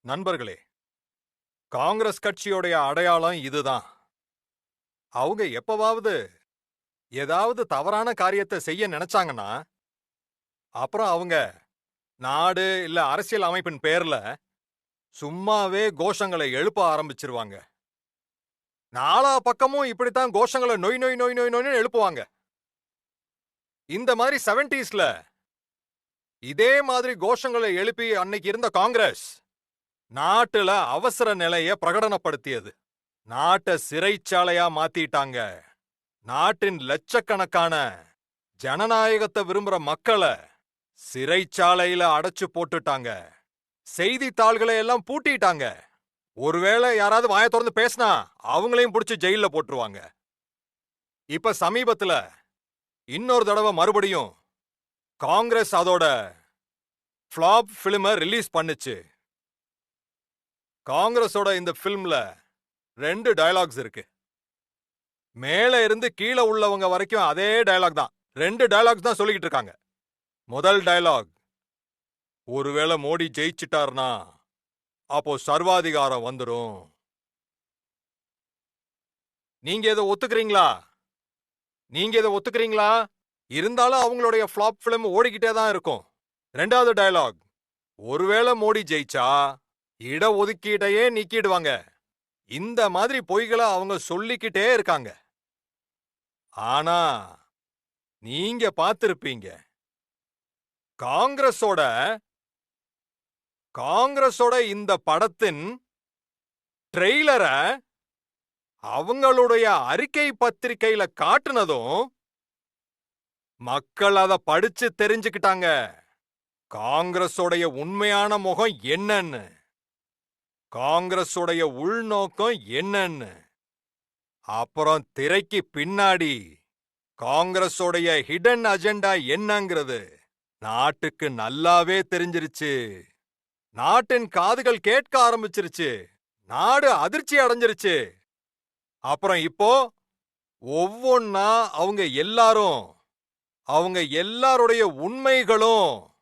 நண்பர்களே காங்கிரஸ் கட்சியோடைய அடையாளம் இதுதான். அவங்க எப்பவாவது ஏதாவது தவறான காரியத்தை செய்ய நினைச்சாங்கன்னா அப்புறம் அவங்க நாடு இல்ல அரசியல் அமைப்பின் பேர்ல சும்மாவே கோஷங்களை எழுப்ப ஆரம்பிச்சிருவாங்க. நாலா பக்கமும் இப்படித்தான் கோஷங்களை நொய் நொய் நொய் நொய் நொய்னு எழுப்புவாங்க. இந்த மாதிரி செவன்டீஸ்ல இதே மாதிரி கோஷங்களை எழுப்பி அன்னைக்கு இருந்த காங்கிரஸ் நாட்டுல அவசர நிலைய பிரகடனப்படுத்தியது. நாட்டை சிறைச்சாலையா மாத்திட்டாங்க. நாட்டின் லட்சக்கணக்கான ஜனநாயகத்தை விரும்புற மக்களை சிறைச்சாலையில அடைச்சு போட்டுட்டாங்க. செய்தித்தாள்களை எல்லாம் பூட்டிட்டாங்க. ஒருவேளை யாராவது வாய திறந்து பேசினா அவங்களையும் பிடிச்சி ஜெயில போட்டுருவாங்க. இப்ப சமீபத்துல இன்னொரு தடவை மறுபடியும் காங்கிரஸ் அதோட ஃப்ளாப் ஃபிலிமை ரிலீஸ் பண்ணுச்சு. காங்கிரஸோட இந்த ஃபிலிம்ல ரெண்டு டயலாக்ஸ் இருக்கு. மேல இருந்து கீழே உள்ளவங்க வரைக்கும் அதே டயலாக் தான். ரெண்டு டயலாக்ஸ் தான் சொல்லிக்கிட்டு இருக்காங்க. முதல் டயலாக் ஒருவேளை மோடி ஜெயிச்சிட்டார்னா அப்போ சர்வாதிகாரம் வந்துடும் நீங்க இதை ஒத்துக்கிறீங்களா? நீங்க இதை ஒத்துக்கிறீங்களா? இருந்தாலும் அவங்களுடைய ஃப்ளாப் ஃபிலிம் ஓடிக்கிட்டே தான் இருக்கும். ரெண்டாவது டயலாக் ஒருவேளை மோடி ஜெயிச்சா இடஒதுக்கீட்டையே நீக்கிடுவாங்க. இந்த மாதிரி பொய்களை அவங்க சொல்லிக்கிட்டே இருக்காங்க. ஆனா நீங்க பார்த்திருப்பீங்க. காங்கிரஸோட காங்கிரஸோட இந்த படத்தின் ட்ரெய்லரை அவங்களுடைய அறிக்கை பத்திரிக்கையில காட்டுனதும் மக்கள் அத படிச்சு தெரிஞ்சுக்கிட்டாங்க. காங்கிரஸோடைய உண்மையான முகம் என்னன்னு. காங்கிரஸோடைய உள்நோக்கம் என்னன்னு? அப்புறம் திரைக்கு பின்னாடி காங்கிரஸோடைய ஹிடன் அஜெண்டா என்னங்கிறது நாட்டுக்கு நல்லாவே தெரிஞ்சிருச்சு. நாட்டின் காதுகள் கேட்க ஆரம்பிச்சிருச்சு. நாடு அதிர்ச்சி அடைஞ்சிருச்சு. அப்புறம் இப்போ ஒவ்வொன்னா அவங்க எல்லாரும் அவங்க எல்லாருடைய உண்மைகளும்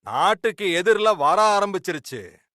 நாட்டுக்கு எதிரில் வர ஆரம்பிச்சிருச்சு.